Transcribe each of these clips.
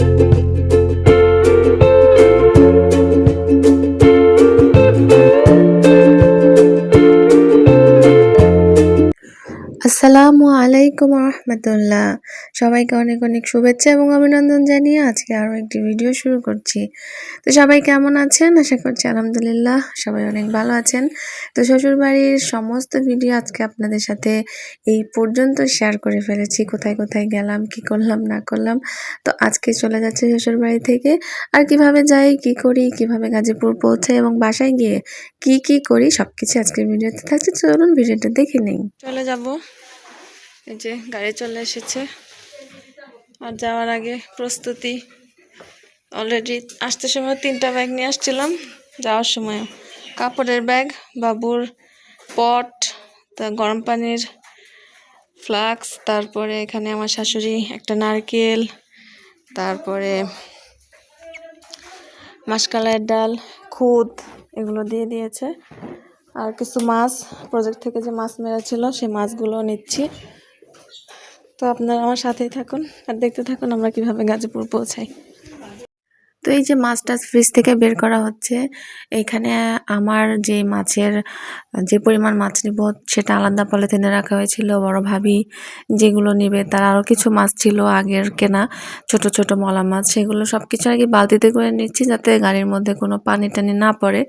Thank you. আসসালামু আলাইকুম রহমতুল্লাহ সবাইকে অনেক অনেক শুভেচ্ছা এবং অভিনন্দন জানিয়ে আজকে আরও একটি ভিডিও শুরু করছি। তো সবাই কেমন আছেন? আশা করছি আলহামদুলিল্লাহ সবাই অনেক ভালো আছেন। তো শ্বশুরবাড়ির সমস্ত ভিডিও আজকে আপনাদের সাথে এই পর্যন্ত শেয়ার করে ফেলেছি। কোথায় কোথায় গেলাম, কি করলাম, না করলাম। তো আজকে চলে যাচ্ছে শ্বশুরবাড়ি থেকে। আর কীভাবে যাই, কি করি, কীভাবে গাজীপুর পৌঁছাই এবং বাসায় গিয়ে কি কি করি, সবকিছু আজকের ভিডিওতে থাকছে। চলুন ভিডিওটা দেখে নেই। চলে যাব। এই যে গাড়ি চলে এসেছে। আর যাওয়ার আগে প্রস্তুতি। অলরেডি আসতে সময় তিনটা ব্যাগ নিয়ে আসছিলাম। যাওয়ার সময় কাপড়ের ব্যাগ বাবুর পট তা গরম পানির ফ্লাক্স তারপরে এখানে আমার শাশুড়ি একটা নারকেল, তারপরে মাসকালাইয়ের ডাল, খুদ এগুলো দিয়ে দিয়েছে। আর কিছু মাছ প্রজেক্ট থেকে যে মাছ মেরেছিল, সেই মাছগুলো নিচ্ছি। তো আপনারা আমার সাথেই থাকুন আর দেখতে থাকুন আমরা কীভাবে গাজীপুর পৌঁছাই। তো এই যে মাছ টাছ ফ্রিজ থেকে বের করা হচ্ছে, এখানে আমার যে মাছের, যে পরিমাণ মাছ নিব সেটা আলাদা পলিথিনে রাখা হয়েছিল। বড় ভাবি যেগুলো নিবে তার আরও কিছু মাছ ছিল আগের কেনা, ছোট ছোট মলা মাছ, সেগুলো সব কিছু আর কি বালতিতে করে নিচ্ছি যাতে গাড়ির মধ্যে কোনো পানি টানি না পড়ে।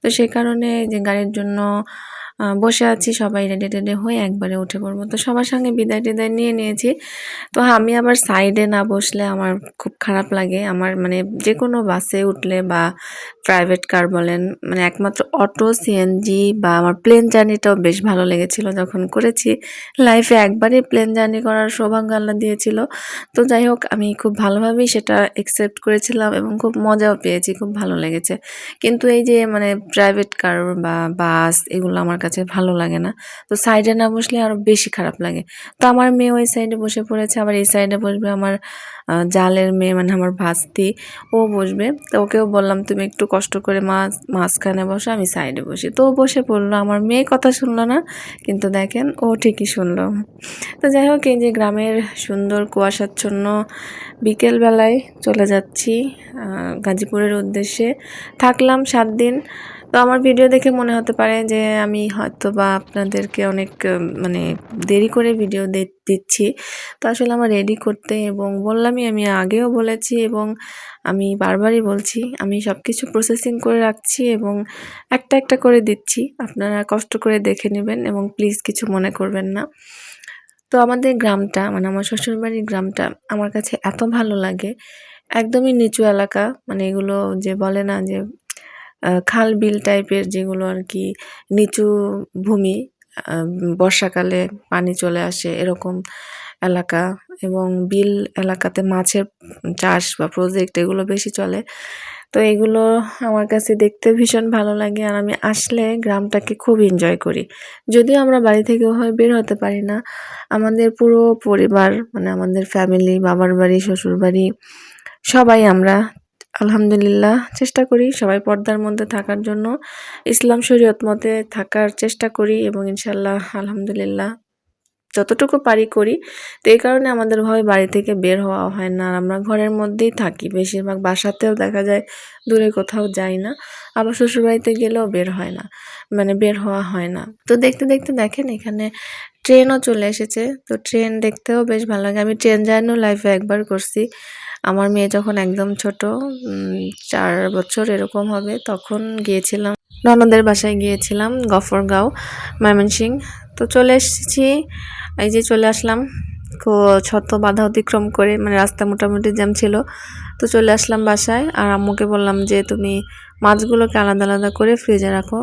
তো সে কারণে যে গাড়ির জন্য বসে আছি সবাই রেডি টেডি হয়ে একবারে উঠে পড়ব। তো সবার সঙ্গে বিদায় টিদায় নিয়ে নিয়েছি। তো আমি আবার সাইডে না বসলে আমার খুব খারাপ লাগে। আমার মানে যে কোনো বাসে উঠলে বা প্রাইভেট কার বলেন মানে একমাত্র অটো সিএনজি বা আমার প্লেন জার্নিটাও বেশ ভালো লেগেছিল যখন করেছি। লাইফে একবারই প্লেন জার্নি করার সৌভাগ্য আল্লাহ দিয়েছিল। তো যাই হোক, আমি খুব ভালোভাবেই সেটা একসেপ্ট করেছিলাম এবং খুব মজাও পেয়েছি, খুব ভালো লেগেছে। কিন্তু এই যে মানে প্রাইভেট কার বা বাস এগুলো আমার কাছে ভালো লাগে না। তো সাইডে না বসলে আরও বেশি খারাপ লাগে। তো আমার মেয়ে ওই সাইডে বসে পড়েছে, আবার এই সাইডে বসবে আমার জালের মেয়ে মানে আমার ভাস্তি, ও বসবে। তো ওকেও বললাম, তুমি একটু কষ্ট করে মাছ, মাঝখানে বসো, আমি সাইডে বসি। তো ও বসে পড়ল। আমার মেয়ে কথা শুনলো না, কিন্তু দেখেন ও ঠিকই শুনলো। তো যাই হোক, এই যে গ্রামের সুন্দর, কুয়াশাচ্ছন্ন বিকেলবেলায় চলে যাচ্ছি গাজীপুরের উদ্দেশ্যে। থাকলাম সাত দিন। তো আমার ভিডিও দেখে মনে হতে পারে যে আমি হয়তো বা আপনাদেরকে অনেক মানে দেরি করে ভিডিও দিচ্ছি। তো আসলে আমার রেডি করতে এবং বললামই আমি আগেও বলেছি এবং আমি বারবারই বলছি, আমি সব কিছু প্রসেসিং করে রাখছি এবং একটা একটা করে দিচ্ছি। আপনারা কষ্ট করে দেখে নেবেন এবং প্লিজ কিছু মনে করবেন না। তো আমাদের গ্রামটা মানে আমার শ্বশুরবাড়ির গ্রামটা আমার কাছে এত ভালো লাগে। একদমই নিচু এলাকা মানে এগুলো যে বলে না যে খাল বিল টাইপের যেগুলো আর কি, নিচু ভূমি বর্ষাকালে পানি চলে আসে এরকম এলাকা এবং বিল এলাকাতে মাছের চাষ বা প্রজেক্ট এগুলো বেশি চলে। তো এগুলো আমার কাছে দেখতে ভীষণ ভালো লাগে আর আমি আসলে গ্রামটাকে খুব এনজয় করি। যদিও আমরা বাড়ি থেকে হয় বের হতে পারি না, আমাদের পুরো পরিবার মানে আমাদের ফ্যামিলি বাবার বাড়ি শ্বশুর বাড়ি সবাই আমরা আলহামদুলিল্লাহ, চেষ্টা করি সবাই পর্দার মধ্যে থাকার জন্য। ইসলাম শরীয়ত মতে থাকার চেষ্টা করি এবং ইনশাল্লাহ আলহামদুলিল্লাহ, যতটুকু পারি করি। তো এই কারণে আমাদের ভয় বাড়ি থেকে বের হওয়া হয় না। আর আমরা ঘরের মধ্যেই থাকি, বেশিরভাগ বাসাতেও দেখা যায়, দূরে কোথাও যাই না। আবার শ্বশুরবাড়িতে গেলেও বের হয় না মানে বের হওয়া হয় না। তো দেখতে দেখতে দেখেন এখানে ট্রেনও চলে এসেছে। তো ট্রেন দেখতেও বেশ ভালো লাগে। আমি ট্রেন জার্নিও লাইফে একবার করছি। আমার মেয়ে যখন একদম ছোট চার বছর এরকম হবে, তখন গিয়েছিলাম, ননদের বাসায় গিয়েছিলাম, গফরগাঁও, ময়মনসিং। তো চলে এসেছি, এই যে চলে আসলাম শত বাধা অতিক্রম করে মানে রাস্তা মোটামুটি জ্যাম ছিল। তো চলে আসলাম বাসায়, আর আম্মুকে বললাম যে, তুমি মাছগুলোকে আলাদা আলাদা করে ফ্রিজে রাখো।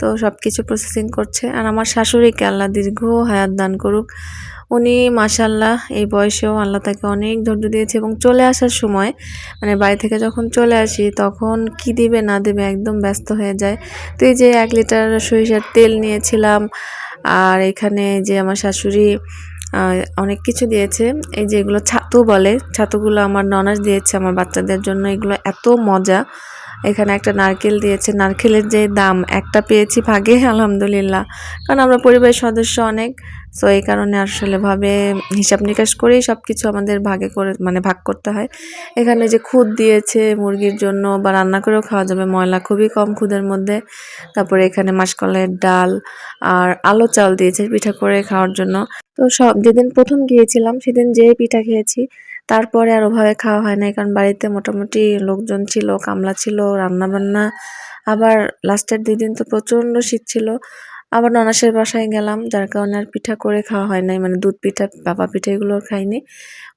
তো সব কিছু প্রসেসিং করছে, আর আমার শাশুড়িকে আল্লাহ দীর্ঘ হায়াত দান করুক। উনি মাসাল্লাহ এই বয়সেও আল্লাহ তাকে অনেক ধৈর্য দিয়েছে এবং চলে আসার সময় মানে বাড়ি থেকে যখন চলে আসি, তখন কি দিবে, না দেবে, একদম ব্যস্ত হয়ে যায়। তো এই যে এক লিটার সরিষার তেল নিয়েছিলাম, আর এখানে যে আমার শাশুড়ি অনেক কিছু দিয়েছে। এই যে এগুলো ছাতু বলে, ছাতুগুলো আমার ননাস দিয়েছে আমার বাচ্চাদের জন্য, এগুলো এত মজা। এখানে একটা নারকেল দিয়েছে, নারকেলের যে দাম, একটা পেয়েছি ভাগে, আলহামদুলিল্লাহ। কারণ আমরা পরিবারের সদস্য অনেক সো এই কারণে আসলে ভাবে হিসাব নিকাশ করেই সব কিছু আমাদের ভাগে করে মানে ভাগ করতে হয়। এখানে যে খুদ দিয়েছে মুরগির জন্য বা রান্না করেও খাওয়া যাবে, ময়লা খুবই কম খুদের মধ্যে। তারপরে এখানে মাসকলাইয়ের ডাল আর আলো চাল দিয়েছে পিঠা করে খাওয়ার জন্য। তো সব, যেদিন প্রথম গিয়েছিলাম সেদিন যেই পিঠা খেয়েছি, তারপরে আর ওভাবে খাওয়া হয় না কারণ বাড়িতে মোটামুটি লোকজন ছিল, কামলা ছিল রান্না বান্না আবার লাস্টের দুই দিন তো প্রচণ্ড শীত ছিল। আবার ননাসের বাসায় গেলাম, যার কারণে আর পিঠা করে খাওয়া হয় নাই। মানে দুধ পিঠা, বাবা পিঠা এগুলো খাইনি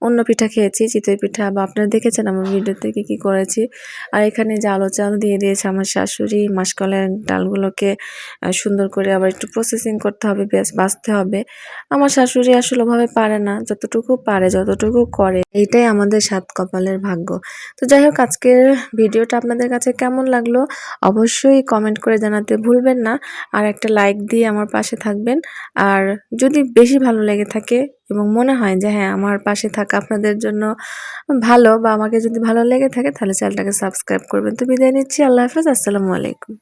অন্য পিঠা খেয়েছি, চিতই পিঠা। বা আপনারা দেখেছেন আমার ভিডিওতে কী কী করেছি। আর এখানে যে আলো চাল দিয়ে দিয়েছে আমার শাশুড়ি মাসকলাইয়ের ডালগুলোকে সুন্দর করে আবার একটু প্রসেসিং করতে হবে বেশ বাছতে হবে। আমার শাশুড়ি আসলে ওভাবে পারে না, যতটুকু পারে, যতটুকু করে, এইটাই আমাদের সাত কপালের ভাগ্য। তো যাই হোক, আজকের ভিডিওটা আপনাদের কাছে কেমন লাগল? অবশ্যই কমেন্ট করে জানাতে ভুলবেন না। আর একটা লাইক দিয়ে আমার পাশে থাকবেন। আর যদি বেশি ভালো লেগে থাকে এবং মনে হয় যে হ্যাঁ আমার পাশে থাকা আপনাদের জন্য ভালো বা আমাকে যদি ভালো লেগে থাকে, তাহলে চ্যানেলটাকে সাবস্ক্রাইব করবেন। তো বিদায় নিচ্ছি। আল্লাহ হাফেজ। আসসালামু আলাইকুম।